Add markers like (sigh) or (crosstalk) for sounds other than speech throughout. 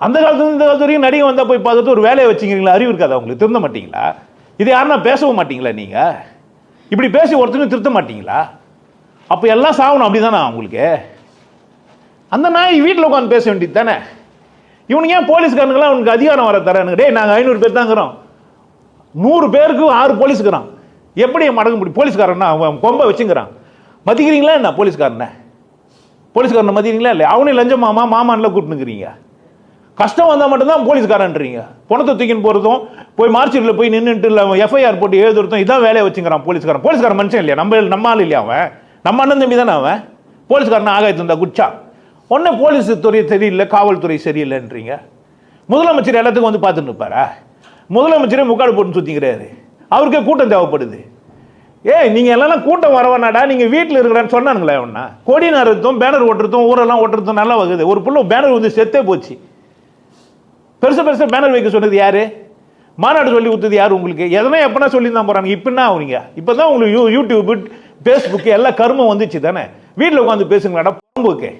அந்த காலத்துல இந்த காலத்து வரைக்கும் நடிகை வந்தால் போய் பார்த்துட்டு ஒரு வேலையை வச்சுக்கிறீங்களா? அறிவு இருக்காது உங்களுக்கு? திருந்த மாட்டீங்களா? இது யாருன்னா பேசவும் மாட்டீங்களா நீங்கள் இப்படி பேசி ஒருத்தரும் திருத்த மாட்டீங்களா? அப்போ எல்லாம் சாகணும் அப்படி தானே உங்களுக்கு? அந்த நாய் வீட்டில் உட்காந்து பேச வேண்டியது தானே? இவனுக்கு ஏன் போலீஸ்காரனுங்களாம் அவனுக்கு அதிகாரம் வர தரானுங்க? டேய் நாங்கள் ஐநூறு பேர் தாங்கிறோம். நூறு பேருக்கு ஆறு போலீஸுக்குறான் எப்படி மடங்க முடியும் போலீஸ்காரன்னா அவன் கொம்பை வச்சுங்கிறான். மதிக்கிறீங்களா என்ன போலீஸ்காரனை? போலீஸ்காரனை மதிக்கிறீங்களா இல்லை அவனையும் லஞ்சம் மாமா மாமான்லாம் கூப்பிட்டுங்கிறீங்க கஷ்டம் வந்தால் மட்டும்தான் போலீஸ்காரன்றீங்க. பணத்தை தூக்கின்னு போகிறதும் போய் மார்ச்சில் போய் நின்றுட்டு இல்லை எஃப்ஐஆர் போட்டு எழுதுறதும் இதான் வேலையை வச்சுக்கிறான் போலீஸ்காரன். போலீஸ்காரன் மனுஷன் இல்லையா? நம்ம நம்ம ஆள் இல்லையா அவன்? நம்ம அண்ணன் தம்பி தானே அவன்? போலீஸ்காரன் ஆகாயத்து இருந்தா குச்சா ஒன்றும் போலீஸ் துறை சரியில்லை காவல்துறை சரியில்லைன்றீங்க. முதலமைச்சர் எல்லாத்துக்கும் வந்து பார்த்துட்டு இருப்பாரா? முதலமைச்சரே முக்காடு போட்டு சுற்றிக்கிறாரு அவருக்கே கூட்டம் தேவைப்படுது. ஏய் நீங்கள் எல்லாம் கூட்டம் வரவனாடா நீங்கள் வீட்டில் இருக்கிறான்னு சொன்னானுங்களே அவனா கொடி நடுறதும் பேனர் ஓட்டுறதும் ஊரெல்லாம் ஓட்டுறதும் நல்லா வகுது. ஒரு பிள்ளை பேனர் வந்து செத்தே போச்சு. பெருசு பெருசு பேனர் வைக்க சொன்னது யாரு? மாநாடு சொல்லி கொடுத்தது யார் உங்களுக்கு? எதனா எப்பனா சொல்லி தான் போறாங்க இப்படின்னா அவனிங்க இப்போ தான் உங்களுக்கு யூ யூடியூப் ஃபேஸ்புக் எல்லாம் கருமம் வந்துச்சு தானே? வீட்டில் உட்காந்து பேசுங்களாடா பொம்புக்கு.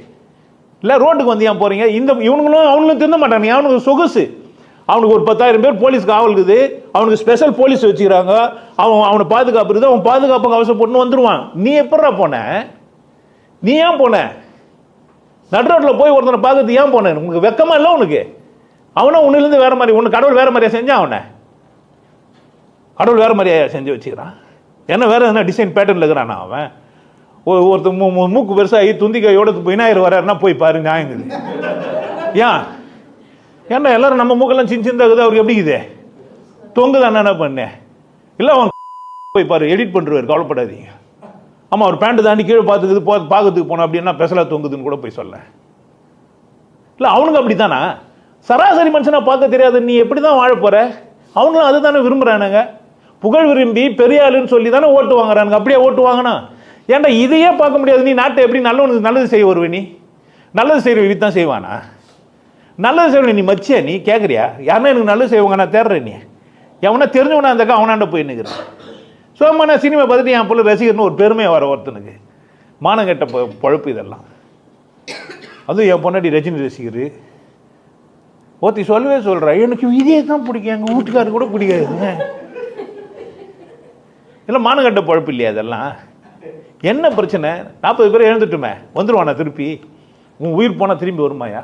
இல்லை ரோட்டுக்கு வந்து ஏன் போறீங்க? இந்த இவனுங்களும் அவனுங்களும் திருந்த மாட்டாங்க அவனுக்கு சொகுசு? அவனுக்கு ஒரு பத்தாயிரம் பேர் போலீஸ் காவல் இருக்குது. அவனுக்கு ஸ்பெஷல் போலீஸ் வச்சுக்கிறாங்க. அவன் அவனை பாதுகாப்பு இருக்குது அவன் பாதுகாப்புக்கு அவசரப்பட்டு வந்துடுவான் நீ எப்படா போன? நீ ஏன் போன? நடு ரோட்டில் போய் ஒருத்தனை பார்க்கறது ஏன் போனேன் உனக்கு வெக்கமா இல்லை உனக்கு? அவனும் உன்னிலேருந்து வேற மாதிரி உனக்கு கடவுள் வேற மாதிரியா செஞ்சான் அவனை? கடவுள் வேற மாதிரியா செஞ்சு வச்சுக்கிறான். என்ன வேற என்ன டிசைன் பேட்டர்னில் இருக்கிறானா அவன்? ஒரு ஒருத்தர் மூ- மூக்கு பெருசாகி துந்திக்கையோட விநாயகர் வராருன்னா போய் பாரு நியாயங்கள் ஏன்? ஏன்னா எல்லாரும் நம்ம மூக்கெல்லாம் சின்ன சின்னதாகுது அவருக்கு எப்படி இருக்குது தொங்குதான் என்ன பண்ணேன் இல்லை அவன் (laughs) போய் பாரு எடிட் பண்ணுறாரு கவலைப்படாதீங்க. ஆமாம் அவர் பேண்ட்டு தாண்டி கீழே பார்த்துக்குது போ பார்க்கறதுக்கு போனோம் அப்படின்னா பெசலாக தொங்குதுன்னு கூட போய் சொல்ல இல்லை அவனுக்கு அப்படி தானா சராசரி மனுஷனை பார்க்க தெரியாது. நீ எப்படி தான் வாழ போகிற அவங்களும் அதுதானே விரும்புகிறானுங்க புகழ் விரும்பி பெரிய ஆளுன்னு சொல்லி தானே ஓட்டு வாங்குறானுங்க. அப்படியே ஓட்டு வாங்கினா? ஏன்டா இதையே பார்க்க முடியாது. நீ நாட்டை எப்படி நல்லவனுக்கு நல்லது செய்ய வருவே நீ? நல்லது செய்கிற விதி தான் செய்வானா? நல்லது செய்வேன் நீ மச்சியா நீ? கேட்குறியா யாருன்னா எனக்கு நல்லது செய்வாங்க நான் தேடுறேன் நீ. எவனா தெரிஞ்சவனா இருந்தாக்கா அவனாண்ட போய் நிற்கிறேன் சும்மா நான் சினிமா பார்த்துட்டு என் பிள்ளை ரசிகர்னு ஒரு பெருமையை வர ஒருத்தனுக்கு. மானங்கெட்ட பொ- பொழப்பு இதெல்லாம். அதுவும் என் பொன்னாடி ரஜினி ரசிகர். ஒருத்தி சொல்லவே சொல்கிறா எனக்கு இதே தான் பிடிக்கும் எங்கள் வீட்டுக்காரர் கூட பிடிக்காதுங்க. இல்லை மானகட்ட பழப்பு இல்லையா அதெல்லாம் என்ன பிரச்சனை? நாற்பது பேர் எழுந்துட்டுமே வந்துடுவானா திருப்பி? உன் உயிர் போனால் திரும்பி வருமாயா?